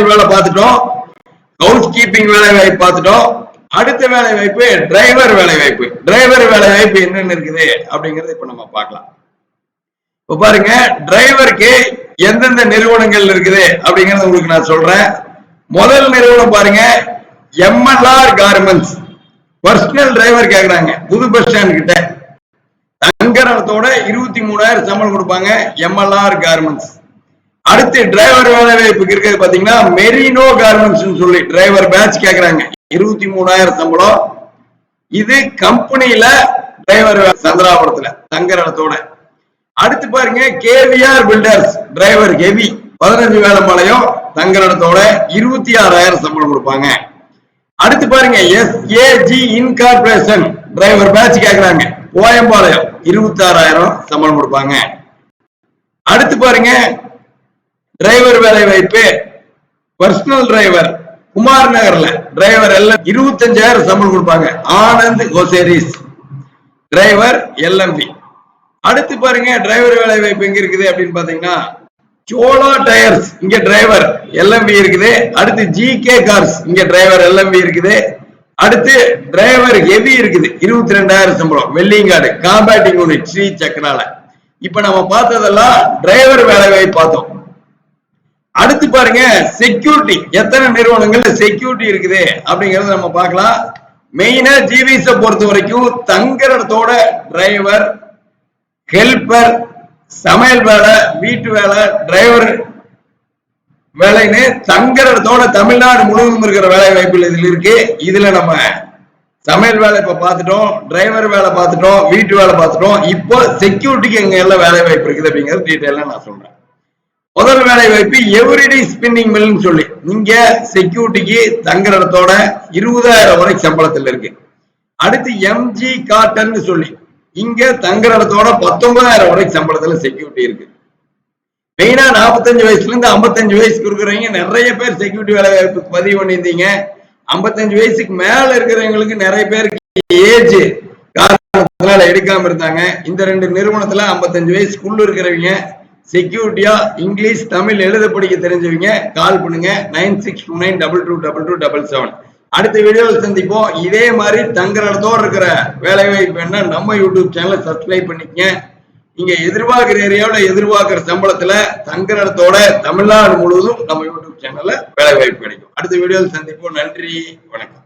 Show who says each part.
Speaker 1: சமையல் வேலை பார்த்துட்டோம். ஹவுஸ் கீப்பிங் வேலை வாய்ப்பு பார்த்துட்டோம். அடுத்த வேலை வாய்ப்பு டிரைவர் வேலை வாய்ப்பு. டிரைவர் வேலை வாய்ப்பு என்னென்ன இருக்குது அப்படிங்கறத இப்ப நம்ம பார்க்கலாம். இப்ப பாருங்க டிரைவருக்கு எந்தெந்த நிறுவனங்கள் இருக்குது அப்படிங்கறத உங்களுக்கு நான் சொல்றேன். முதல் நிறுவனம் பாருங்க எம்எல்ஆர் கார்மெண்ட்ஸ் பர்சனல் டிரைவர் கேக்குறாங்க புது பஸ் ஸ்டாண்ட் கிட்ட. தங்கரத்தோட இருபத்தி மூணாயிரம் சம்பளம் கொடுப்பாங்க எம்எல்ஆர் கார்மெண்ட்ஸ் அடுத்து டிரைவர் வேலை வாய்ப்பு இருக்கிறது பாத்தீங்கன்னா மெரினோ கார்மெண்ட்ஸ் சொல்லி டிரைவர் பேட்ச் கேக்குறாங்க. இருபத்தி மூணாயிரம் சம்பளம். இது கம்பெனியில டிரைவர் சந்திராபுரத்துல தங்கரத்தோட அடுத்து பாருங்க கேவிஆர் பில்டர்ஸ் டிரைவர் ஹெவி பதினஞ்சு வேலைப்பாளையம் தங்கரத்தோட இருபத்தி ஆறாயிரம் சம்பளம் கொடுப்பாங்க. அடுத்து பாருங்க எஸ்ஏஜி இன்கார்பரேஷன் டிரைவர் பேட்ச் கேக்குறாங்க. கோயம்பாளையம் இருபத்தி ஆறாயிரம் சம்பளம் கொடுப்பாங்க. அடுத்து பாருங்க டிரைவர் வேலை வாய்ப்பு. பர்சனல் டிரைவர் குமார் நகர்ல டிரைவர் எல்லாம் இருபத்தஞ்சாயிரம் சம்பளம் கொடுப்பாங்க. ஆனந்த் கோசேரிஸ் டிரைவர் எல்எம்பி அடுத்து பாருங்க டிரைவர் வேலை வாய்ப்பு எங்க இருக்குது அப்படின்னு பாத்தீங்கன்னா சோலா டயர்ஸ் இங்க டிரைவர் எல்எம்பி இருக்குது. அடுத்து ஜி கே கார்ஸ் இங்க டிரைவர் எல்எம்பி இருக்குது. அடுத்து டிரைவர் ஹெவி இருக்குது இருபத்தி ரெண்டாயிரம் சம்பளம். வெள்ளிங்காடு காம்பேட்டிங் யூனிட் ஸ்ரீ சக்கரால இப்ப நம்ம பார்த்ததெல்லாம் டிரைவர் வேலை வாய்ப்பு பார்த்தோம். அடுத்து பாருங்க செக்யூரிட்டி எத்தனை நிறுவனங்கள்ல செக்யூரிட்டி இருக்குது அப்படிங்கறத நம்ம பார்க்கலாம். மெயினா ஜிவிஸ பொறுத்த வரைக்கும் தங்குறதோட டிரைவர் ஹெல்பர் சமையல் வேலை வீட்டு வேலை டிரைவர் வேலைன்னு தங்குறதோட தமிழ்நாடு முழுவதும் இருக்கிற வேலை வாய்ப்புகள் இதுல இருக்கு. இதுல நம்ம சமையல் வேலை இப்ப பார்த்துட்டோம் டிரைவர் வேலை பார்த்துட்டோம் வீட்டு வேலை பார்த்துட்டோம். இப்போ செக்யூரிட்டிக்கு எங்க எல்லாம் வேலை வாய்ப்பு இருக்குது அப்படிங்கிறது டீட்டெயிலாக நான் சொல்றேன். முதல் வேலை வாய்ப்பு எவ்ரிடே ஸ்பின்னிங் மில்னு சொல்லி. இங்க செக்யூரிட்டிக்கு தங்குற இடத்தோட இருபதாயிரம் வரை சம்பளத்துல இருக்கு. அடுத்து எம்ஜி காட்டன் சொல்லி. இங்க தங்குற இடத்தோட பத்தொன்பதாயிரம் வரை சம்பளத்துல செக்யூரிட்டி இருக்கு. மெயினா நாற்பத்தஞ்சு வயசுல இருந்து ஐம்பத்தஞ்சு வயசுக்கு இருக்கிறவங்க நிறைய பேர் செக்யூரிட்டி வேலை வாய்ப்புக்கு பதிவு பண்ணியிருந்தீங்க. ஐம்பத்தஞ்சு வயசுக்கு மேல இருக்கிறவங்களுக்கு நிறைய பேருக்கு ஏஜ் காரணத்தினால எடுக்காம இருந்தாங்க. இந்த ரெண்டு நிறுவனத்துல ஐம்பத்தஞ்சு வயசுக்குள்ள இருக்கிறவங்க செக்யூரிட்டியா இங்கிலீஷ் தமிழ் எழுத படிக்க தெரிஞ்சவங்க கால் பண்ணுங்க. Nine six two nine double two double two double seven. அடுத்த வீடியோவில் சந்திப்போம். இதே மாதிரி தங்குற இடத்தோடு இருக்கிற வேலை வாய்ப்பு என்ன நம்ம யூடியூப் சேனலை சப்ஸ்கிரைப் பண்ணிக்கங்க. நீங்க எதிர்பார்க்கிற ஏரியாவோட எதிர்பார்க்கிற சம்பளத்துல தங்குற இடத்தோட தமிழ்நாடு முழுவதும் நம்ம யூடியூப் சேனல்ல வேலை வாய்ப்பு கிடைக்கும். அடுத்த வீடியோவில் சந்திப்போம். நன்றி. வணக்கம்.